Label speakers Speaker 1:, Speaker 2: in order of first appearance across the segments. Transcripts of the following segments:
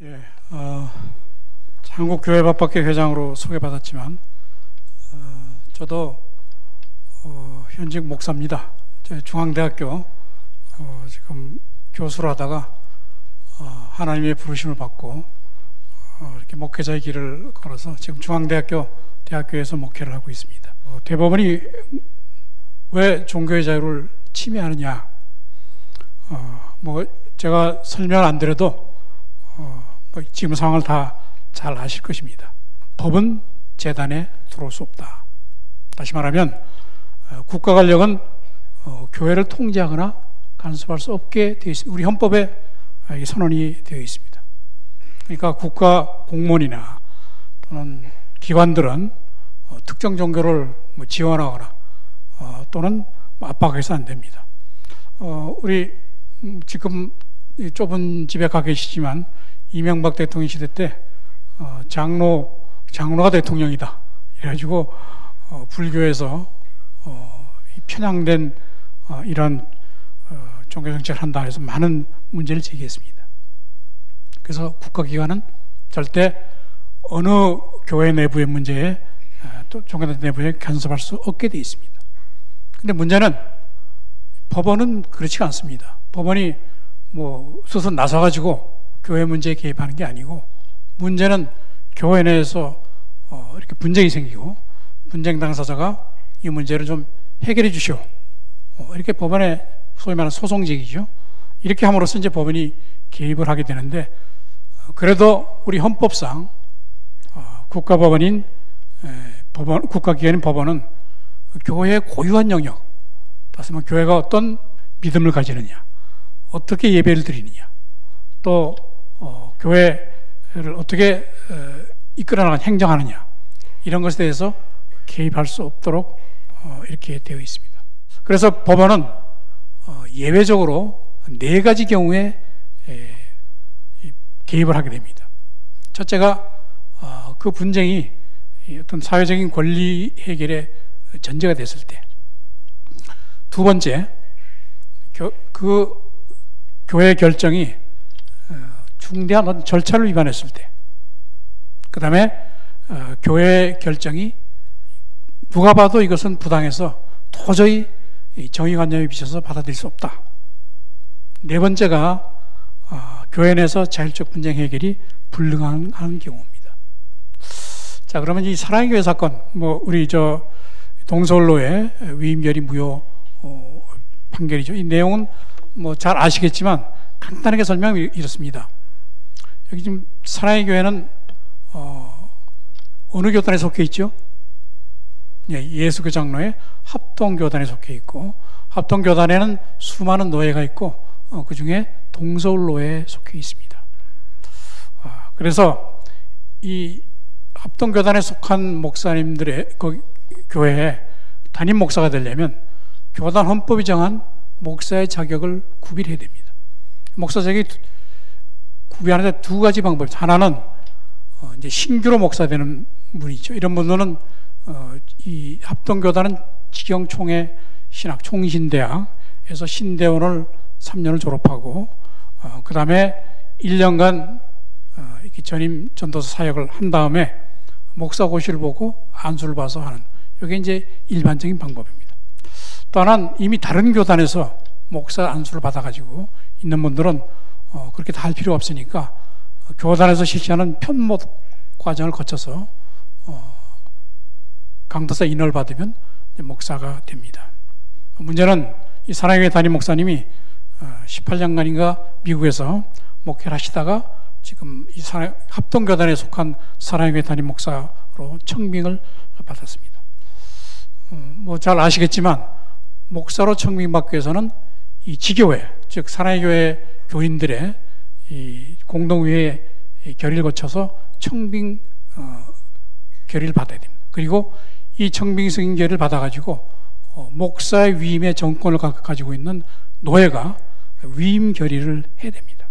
Speaker 1: 예, 어, 한국교회 밥밖에 회장으로 소개받았지만 어, 저도 어, 현직 목사입니다. 중앙대학교 어, 지금 교수를 하다가 어, 하나님의 부르심을 받고 어, 이렇게 목회자의 길을 걸어서 지금 중앙대학교 대학교에서 목회를 하고 있습니다. 어, 대법원이 왜 종교의 자유를 침해하느냐? 어, 뭐 제가 설명 안 드려도 지금 상황을 다 잘 아실 것입니다. 법은 재단에 들어올 수 없다. 다시 말하면 어, 국가 권력은 어, 교회를 통제하거나 간섭할 수 없게 되어 있습니다. 우리 헌법에 선언이 되어 있습니다. 그러니까 국가 공무원이나 또는 기관들은 어, 특정 종교를 뭐 지원하거나 어, 또는 뭐 압박해서 안 됩니다. 어, 우리 음, 지금 좁은 집에 가 계시지만 이명박 대통령 시대 때 어, 장로 장로가 대통령이다. 이래가지고 어, 불교에서 어, 편향된 어, 이런 어, 종교 정책을 한다 해서 많은 문제를 제기했습니다. 그래서 국가기관은 절대 어느 교회 내부의 문제에 어, 또 종교 내부에 간섭할 수 없게 되어 있습니다. 근데 문제는 법원은 그렇지가 않습니다. 법원이 뭐 스스로 나서가지고 교회 문제에 개입하는 게 아니고 문제는 교회 내에서 어 이렇게 분쟁이 생기고 분쟁 당사자가 이 문제를 좀 해결해 주시오. 어 이렇게 법원에 소위 말하는 소송직이죠. 이렇게 함으로써 이제 법원이 개입을 하게 되는데 어, 그래도 우리 헌법상 어 국가법원인 법원 국가기관인 법원은 교회의 고유한 영역, 다시 말하면 교회가 어떤 믿음을 가지느냐, 어떻게 예배를 드리느냐, 또 어, 교회를 어떻게 어, 이끌어나가 행정하느냐 이런 것에 대해서 개입할 수 없도록 어, 이렇게 되어 있습니다. 그래서 법원은 어, 예외적으로 네 가지 경우에 에, 개입을 하게 됩니다. 첫째가 어, 그 분쟁이 어떤 사회적인 권리 해결의 전제가 됐을 때, 두 번째, 교, 그 교회 결정이 어, 중대한 절차를 위반했을 때, 그 다음에 어, 교회 결정이 누가 봐도 이것은 부당해서 도저히 정의관념에 비춰서 받아들일 수 없다. 네 번째가 어, 교회 내에서 자율적 분쟁 해결이 불능한 경우입니다. 자, 그러면 이 사랑의 교회 사건, 뭐 우리 저 동서울로의 위임결의 무효 어, 판결이죠. 이 내용은 뭐 잘 아시겠지만 간단하게 설명이 이렇습니다. 여기 지금 사랑의 교회는 어, 어느 교단에 속해 있죠? 예, 예수교 장로의 합동 교단에 속해 있고 합동 교단에는 수많은 노예가 있고 어, 그 중에 동서울로에 속해 있습니다. 아, 그래서 이 합동 교단에 속한 목사님들의 그 교회에 담임 목사가 되려면 교단 헌법이 정한 목사의 자격을 구비해야 됩니다. 목사 자격이 구비하는데 두 가지 방법. 하나는 어 이제 신규로 목사 되는 분이죠. 이런 분들은 어 이 합동교단은 지경총회 신학 총신대학에서 신대원을 3년을 졸업하고 어 그 다음에 1년간 어 이렇게 전임 전도사 사역을 한 다음에 목사 고시를 보고 안수를 봐서 하는 이게 이제 일반적인 방법입니다. 또 하나는 이미 다른 교단에서 목사 안수를 받아가지고 있는 분들은 어, 그렇게 다 할 필요 없으니까 교단에서 실시하는 편목 과정을 거쳐서 어, 강도사 인을 받으면 목사가 됩니다. 문제는 이 사랑의 담임 목사님이 18년간인가 어, 미국에서 목회를 하시다가 지금 이 합동교단에 속한 사랑의 담임 목사로 청빙을 받았습니다. 어, 뭐잘 아시겠지만 목사로 청빙받기 위해서는 이 지교회, 즉 사랑의 교회 교인들의 이 공동회의 결의를 거쳐서 청빙 어, 결의를 받아야 됩니다. 그리고 이 청빙 승인 결의를 받아가지고 어, 목사의 위임의 정권을 가지고 있는 노예가 위임 결의를 해야 됩니다.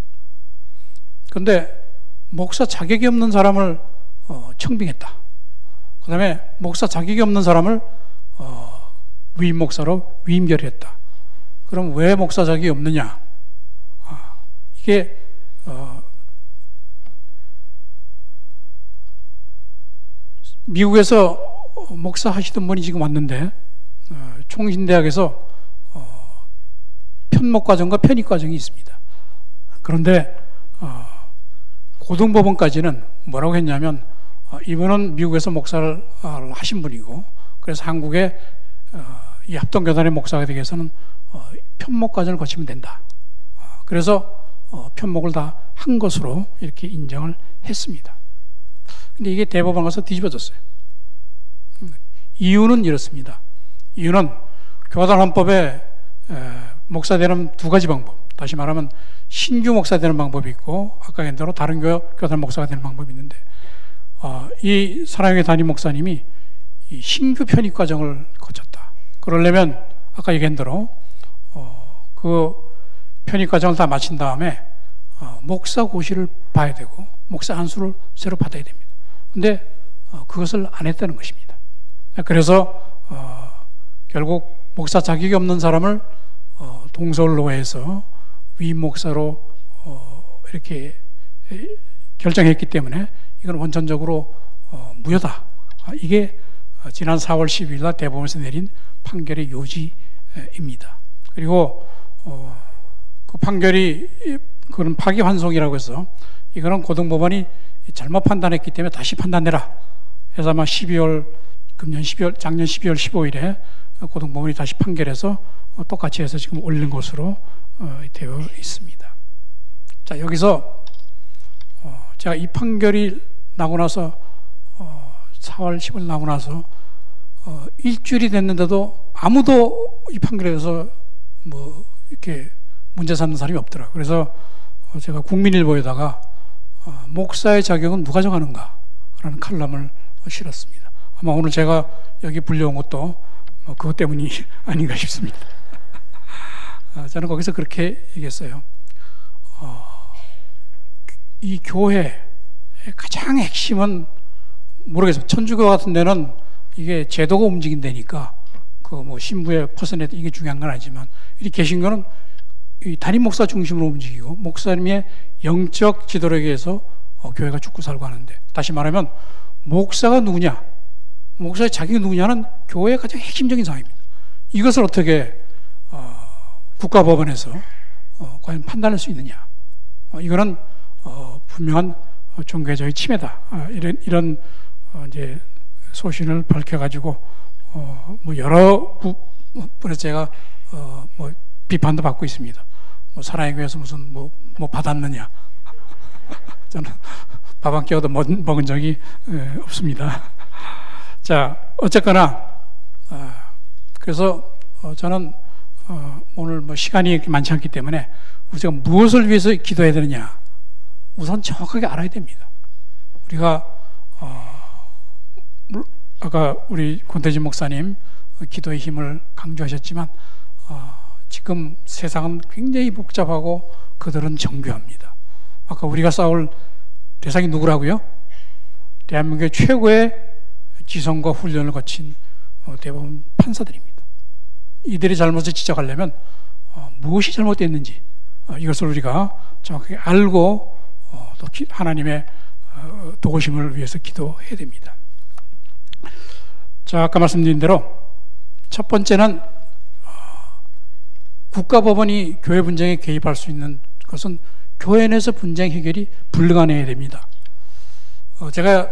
Speaker 1: 그런데 목사 자격이 없는 사람을 어, 청빙했다. 그 다음에 목사 자격이 없는 사람을 어, 위임 목사로 위임결했다. 그럼 왜 목사 자격이 없느냐? 이게 어 미국에서 목사 하시던 분이 지금 왔는데 어 총신대학에서 어 편목 과정과 편입 과정이 있습니다. 그런데 어, 고등법원까지는 뭐라고 했냐면 어, 이분은 미국에서 목사를 어, 하신 분이고 그래서 한국의 이 합동교단의 목사가 되기 위해서는 편목 과정을 거치면 된다. 그래서 편목을 다 한 것으로 이렇게 인정을 했습니다. 근데 이게 대법원 가서 뒤집어졌어요. 음, 이유는 이렇습니다. 이유는 교단 헌법에 목사 되는 두 가지 방법. 다시 말하면 신규 목사 되는 방법이 있고 아까 얘기한 대로 다른 교, 교단 목사가 되는 방법이 있는데 어, 이 사랑의 담임 목사님이 이 신규 편입 과정을 거쳤다. 그러려면 아까 얘기한 대로 어, 그 편입 과정을 다 마친 다음에 어, 목사 고시를 봐야 되고 목사 안수를 새로 받아야 됩니다. 근데 어, 그것을 안 했다는 것입니다. 그래서 어, 결국 목사 자격이 없는 사람을 어, 동서울로해서 위임 목사로 어, 이렇게 결정했기 때문에 이건 원천적으로 어, 무효다. 아, 이게 지난 4월 12일 날 대법원에서 내린 판결의 요지입니다. 그리고 어, 그 판결이 그런 파기환송이라고 해서 이거는 고등법원이 잘못 판단했기 때문에 다시 판단해라. 해서 아마 12월 금년 12월 작년 12월 15일에 고등법원이 다시 판결해서 똑같이 해서 지금 올린 것으로 어, 되어 있습니다. 자 여기서 어, 제가 이 판결이 나고 나서 4월 10일 나고 나서 일주일이 됐는데도 아무도 이 판결에 대해서 뭐 이렇게 문제 삼는 사람이 없더라. 그래서 제가 국민일보에다가 목사의 자격은 누가 정하는가? 라는 칼럼을 실었습니다. 아마 오늘 제가 여기 불려온 것도 뭐 그것 때문이 아닌가 싶습니다. 저는 거기서 그렇게 얘기했어요. 어, 이 교회 가장 핵심은 모르겠어요. 천주교 같은 데는 이게 제도가 움직인다니까 그 뭐 신부의 퍼센트 이게 중요한 건 아니지만 이 개신교는 이 단임 목사 중심으로 움직이고 목사님의 영적 지도력에 의해서 어, 교회가 죽고 살고 하는데 다시 말하면 목사가 누구냐 목사의 자격이 누구냐는 교회의 가장 핵심적인 사항입니다. 이것을 어떻게 어, 국가법원에서 어, 과연 판단할 수 있느냐? 어, 이거는 어, 분명한 종교적인 침해다. 아, 이런 이런 어, 이제 소신을 밝혀가지고 어, 뭐 여러 분에서 제가 뭐 비판도 받고 있습니다. 뭐 사랑에 교회에서 무슨 뭐, 뭐 받았느냐? 저는 밥 한 끼도 먹은 적이 없습니다. 자, 어쨌거나, 그래서 저는 어, 오늘 뭐 시간이 많지 않기 때문에 우리가 무엇을 위해서 기도해야 되느냐 우선 정확하게 알아야 됩니다. 우리가 어, 아까 우리 권태진 목사님 기도의 힘을 강조하셨지만 어, 지금 세상은 굉장히 복잡하고 그들은 정교합니다. 아까 우리가 싸울 대상이 누구라고요? 대한민국의 최고의 지성과 훈련을 거친 어, 대부분 판사들입니다. 이들의 잘못을 지적하려면 어, 무엇이 잘못됐는지 어, 이것을 우리가 정확하게 알고 어, 또 기, 하나님의 어, 도우심을 위해서 기도해야 됩니다. 자, 아까 말씀드린 대로 첫 번째는 어, 국가법원이 교회 분쟁에 개입할 수 있는 것은 교회 내에서 분쟁 해결이 불가능해야 됩니다. 어, 제가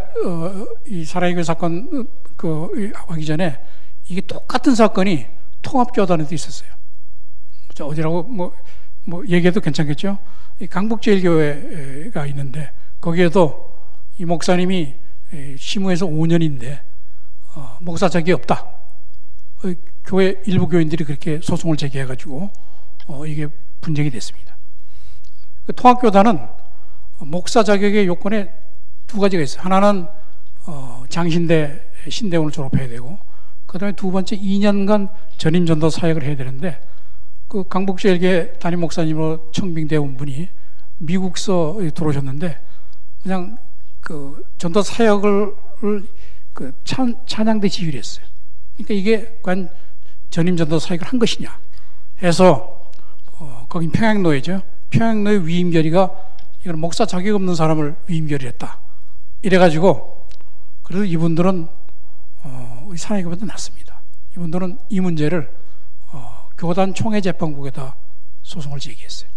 Speaker 1: 이 사라이교 사건 그 하기 전에 이게 똑같은 사건이 통합교단에도 있었어요. 어디라고 뭐, 뭐 얘기해도 괜찮겠죠? 강북제일교회가 있는데 거기에도 이 목사님이 시무에서 5년인데 어, 목사 자격이 없다. 어, 교회 일부 교인들이 그렇게 소송을 제기해 가지고 어, 이게 분쟁이 됐습니다. 그 통합교단은 목사 자격의 요건에 두 가지가 있어요. 하나는 어, 장신대 신대원을 졸업해야 되고 그 다음에 두 번째 2년간 전임 전도 사역을 해야 되는데 그 강북제일계 담임 목사님으로 청빙되어 온 분이 미국서 들어오셨는데 그냥 그 전도 사역을 그 찬, 찬양대 지휘했어요. 그러니까 이게 과연 전임 전도 사역을 한 것이냐 해서 어, 거긴 평양노예죠. 평양노예 위임결의가 이건 목사 자격 없는 사람을 위임결의했다. 이래가지고 그래서 이분들은 어, 우리 사나이교보다 낫습니다. 이분들은 이 문제를 어, 교단 총회 재판국에다 소송을 제기했어요.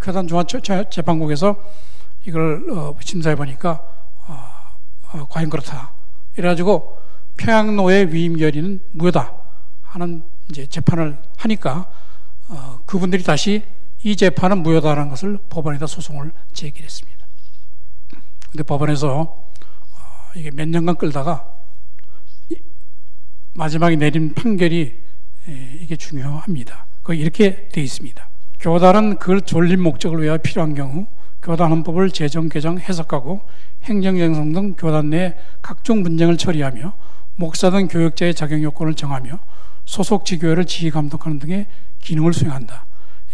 Speaker 1: 교단 중앙 재판국에서 이걸 어, 심사해 보니까 어, 어, 과연 그렇다. 이래가지고 평양노예 위임 결의는 무효다 하는 이제 재판을 하니까 어, 그분들이 다시 이 재판은 무효다라는 것을 법원에다 소송을 제기했습니다. 근데 법원에서 어, 이게 몇 년간 끌다가 마지막에 내린 판결이 에, 이게 중요합니다. 그 이렇게 돼 있습니다. 교단은 그걸 졸린 목적을 위하여 필요한 경우 교단 헌법을 제정, 개정, 해석하고 행정행성 등 교단 내 각종 분쟁을 처리하며 목사 등 교역자의 자격 요건을 정하며 소속 지교회를 지휘 감독하는 등의 기능을 수행한다.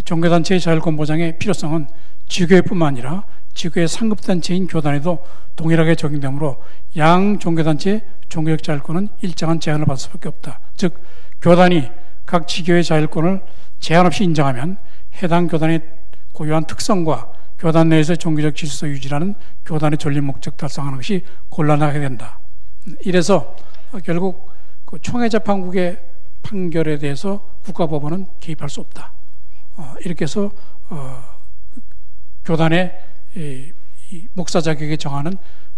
Speaker 1: 종교단체의 자율권 보장의 필요성은 지교회뿐만 아니라 지교회 상급단체인 교단에도 동일하게 적용되므로 양 종교단체 종교적 자율권은 일정한 제한을 받을 수밖에 없다. 즉 교단이 각 지교의 자율권을 제한 없이 인정하면 해당 교단의 고유한 특성과 교단 내에서 종교적 질서 유지라는 교단의 전립 목적 달성하는 것이 곤란하게 된다. 이래서 결국 그 총회 재판국의 판결에 대해서 국가법원은 개입할 수 없다. 어, 이렇게 해서 어, 교단의 이, 이 목사 자격에 정하는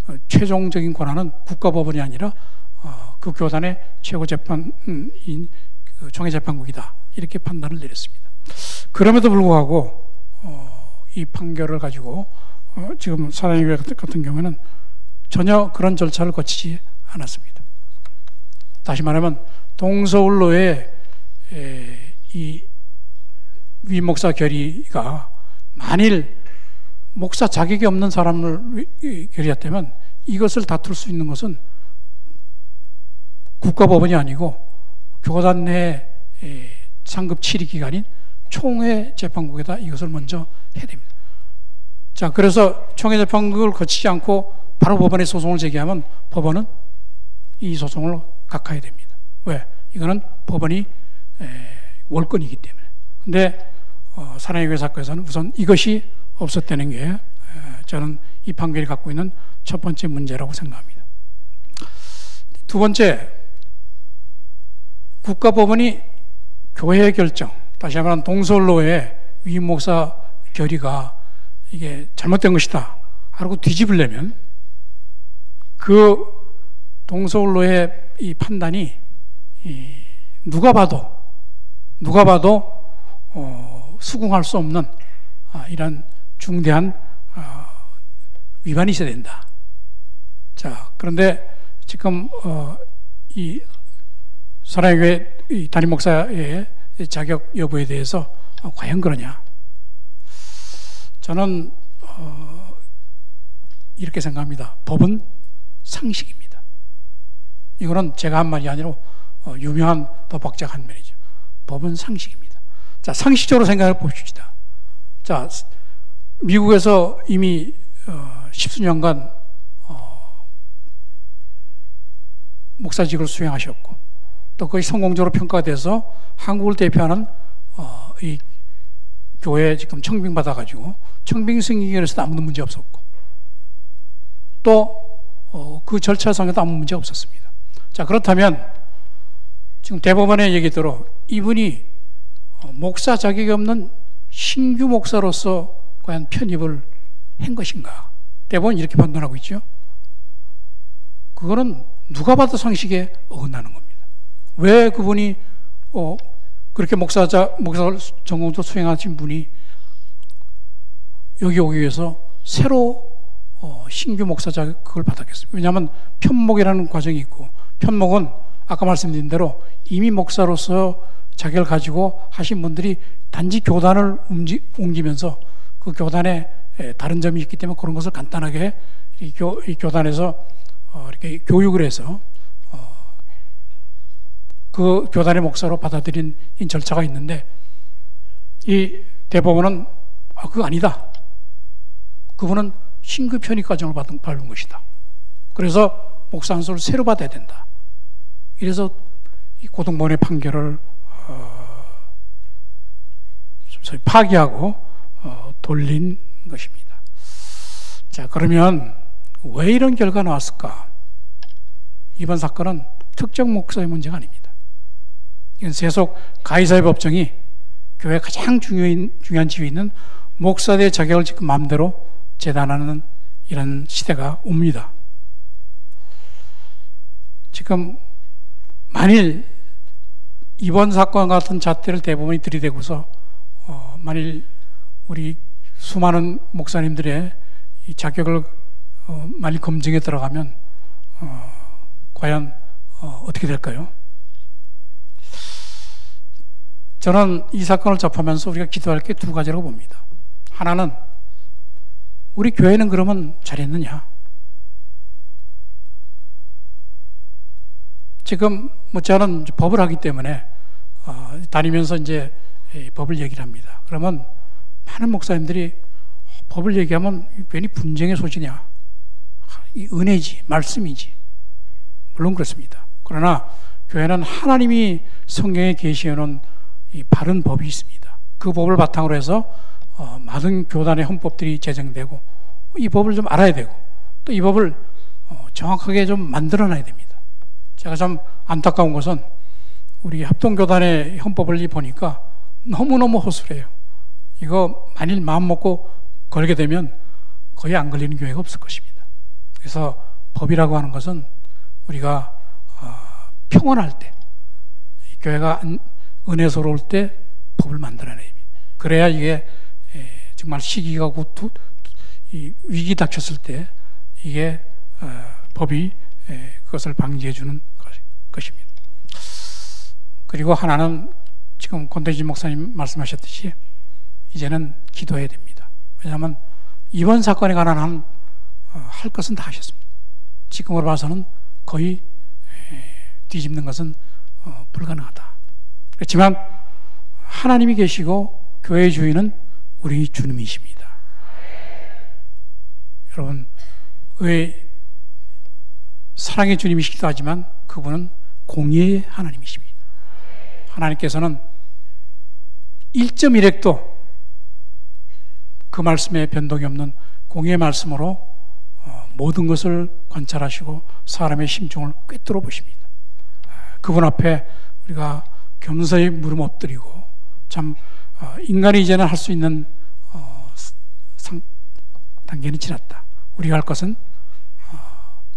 Speaker 1: 어, 최종적인 권한은 국가법원이 아니라 어, 그 교단의 최고 재판인 그 총회재판국이다. 이렇게 판단을 내렸습니다. 그럼에도 불구하고 어, 이 판결을 가지고 어, 지금 사랑교회 같은 경우에는 전혀 그런 절차를 거치지 않았습니다. 다시 말하면 동서울로의 이 위목사 결의가 만일 목사 자격이 없는 사람을 결의했다면 이것을 다툴 수 있는 것은 국가법원이 아니고 교단 내 상급 7위 기관인 총회 재판국에다 이것을 먼저 해야 됩니다. 자, 그래서 총회 재판국을 거치지 않고 바로 법원에 소송을 제기하면 법원은 이 소송을 각하해야 됩니다. 왜? 이거는 법원이 월권이기 때문에. 근데 어, 사랑의 교회 사건에서는 우선 이것이 없었다는 게 저는 이 판결이 갖고 있는 첫 번째 문제라고 생각합니다. 두 번째, 국가법원이 교회 결정, 다시 말하면 동서울로의 위목사 결의가 이게 잘못된 것이다. 하고 뒤집으려면 그 동서울로의 이 판단이 누가 봐도 누가 봐도 어, 수긍할 수 없는 아, 이런 중대한 어, 위반이 있어야 된다. 자 그런데 지금 어, 이 사랑의 교회 담임 목사의 자격 여부에 대해서 어, 과연 그러냐? 저는 어, 이렇게 생각합니다. 법은 상식입니다. 이거는 제가 한 말이 아니라 어, 유명한 법학자가 한 말이죠. 법은 상식입니다. 자, 상식적으로 생각해 봅시다. 자, 미국에서 이미 어, 십수년간 어, 목사직을 수행하셨고 또 거의 성공적으로 평가돼서 한국을 대표하는 어, 이 교회 지금 청빙 받아가지고 청빙 승인에서도 아무도 문제 없었고 또그 어, 절차상에도 아무 문제 없었습니다. 자 그렇다면 지금 대법원의 얘기대로 이분이 어, 목사 자격이 없는 신규 목사로서 과연 편입을 한 것인가? 대법원 이렇게 판단하고 있죠. 그거는 누가 봐도 상식에 어긋나는 겁니다. 왜 그분이 어, 그렇게 목사자 목사 전공도 수행하신 분이 여기 오기 위해서 새로 어, 신규 목사 자격을 받았겠습니다. 왜냐하면 편목이라는 과정이 있고 편목은 아까 말씀드린 대로 이미 목사로서 자격을 가지고 하신 분들이 단지 교단을 옮기, 옮기면서 그 교단에 다른 점이 있기 때문에 그런 것을 간단하게 이, 교, 이 교단에서 어, 이렇게 교육을 해서 그 교단의 목사로 받아들인 절차가 있는데 이 대법원은 아, 그거 아니다. 그분은 신규 편입 과정을 받은, 밟은 것이다. 그래서 목사 한 소를 새로 받아야 된다. 이래서 이 고등법원의 판결을 어, 소위 파기하고 어, 돌린 것입니다. 자 그러면 왜 이런 결과 나왔을까? 이번 사건은 특정 목사의 문제가 아닙니다. 이건 세속 가이사의 법정이 교회 가장 중요한, 중요한 지위에 있는 목사의 자격을 지금 마음대로 재단하는 이런 시대가 옵니다. 지금 만일 이번 사건 같은 잣대를 대부분이 들이대고서 어, 만일 우리 수많은 목사님들의 이 자격을 어, 만일 검증에 들어가면 어, 과연 어, 어떻게 될까요? 저는 이 사건을 접하면서 우리가 기도할 게 두 가지라고 봅니다. 하나는 우리 교회는 그러면 잘했느냐? 지금 뭐 저는 법을 하기 때문에 어, 다니면서 이제 법을 얘기를 합니다. 그러면 많은 목사님들이 법을 얘기하면 괜히 분쟁의 소지냐? 이 은혜지, 말씀이지. 물론 그렇습니다. 그러나 교회는 하나님이 성경에 계시해 놓은 이 바른 법이 있습니다. 그 법을 바탕으로 해서 어, 많은 교단의 헌법들이 제정되고 이 법을 좀 알아야 되고 또 이 법을 어, 정확하게 좀 만들어놔야 됩니다. 제가 좀 안타까운 것은 우리 합동교단의 헌법을 보니까 너무너무 허술해요. 이거 만일 마음 먹고 걸게 되면 거의 안 걸리는 교회가 없을 것입니다. 그래서 법이라고 하는 것은 우리가 어, 평온할 때, 교회가 은혜스러울 때 법을 만들어내야. 그래야 이게 정말 시기가 곧 위기 닥쳤을 때 이게 어, 법이 그것을 방지해 주는 것입니다. 그리고 하나는 지금 권대진 목사님 말씀하셨듯이 이제는 기도해야 됩니다. 왜냐하면 이번 사건에 관한 한, 어, 할 것은 다 하셨습니다. 지금으로 봐서는 거의 뒤집는 것은 어, 불가능하다. 그렇지만 하나님이 계시고 교회의 주인은 우리 주님이십니다. 여러분, 왜 사랑의 주님이시기도 하지만 그분은 공의의 하나님이십니다. 하나님께서는 1.1핵도 그 말씀에 변동이 없는 공의의 말씀으로 어, 모든 것을 관찰하시고 사람의 심중을 꿰뚫어 보십니다. 그분 앞에 우리가 겸손히 무릎 엎드리고 참 어, 인간이 이제는 할 수 있는 어, 단계는 지났다. 우리가 할 것은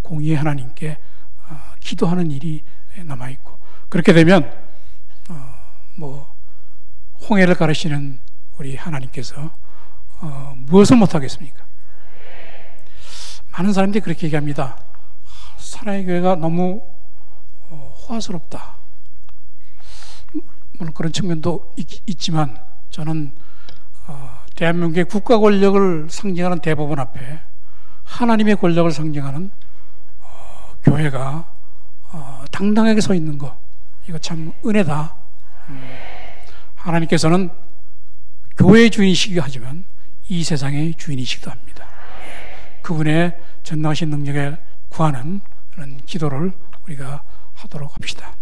Speaker 1: 공의의 하나님께 기도하는 일이 남아 있고 그렇게 되면 뭐 홍해를 가르시는 우리 하나님께서 어, 무엇을 못 하겠습니까? 많은 사람들이 그렇게 얘기합니다. 사랑의 교회가 너무 어, 호화스럽다. 물론 그런 측면도 있, 지만 저는 어, 대한민국의 국가 권력을 상징하는 대법원 앞에 하나님의 권력을 상징하는 어, 교회가 어, 당당하게 서 있는 거 이거 참 은혜다. 음, 하나님께서는 교회의 주인이시기도 하지만 이 세상의 주인이시기도 합니다. 그분의 전능하신 능력에 구하는 그런 기도를 우리가 하도록 합시다.